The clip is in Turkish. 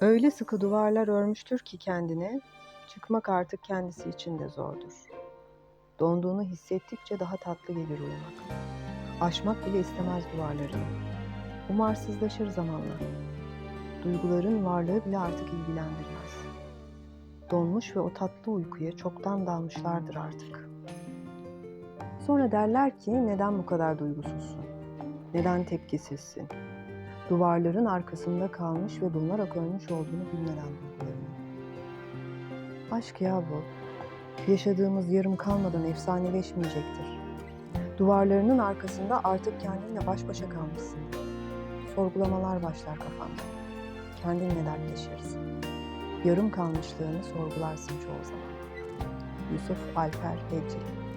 Öyle sıkı duvarlar örmüştür ki kendine, çıkmak artık kendisi için de zordur. Donduğunu hissettikçe daha tatlı gelir uyumak. Aşmak bile istemez duvarlarını. Umarsızlaşır zamanla. Duyguların varlığı bile artık ilgilendirmez. Donmuş ve o tatlı uykuya çoktan dalmışlardır artık. Sonra derler ki neden bu kadar duygusuzsun? Neden tepkisizsin? Duvarların arkasında kalmış ve donarak ölmüş olduğunu bilmeden. Aşk ya bu. Yaşadığımız yarım kalmadan efsaneleşmeyecektir. Duvarlarının arkasında artık kendinle baş başa kalmışsın. Sorgulamalar başlar kafanda. Kendinle dertleşirsin. Yarım kalmışlığını sorgularsın çoğu zaman. Yusuf Alper Evcil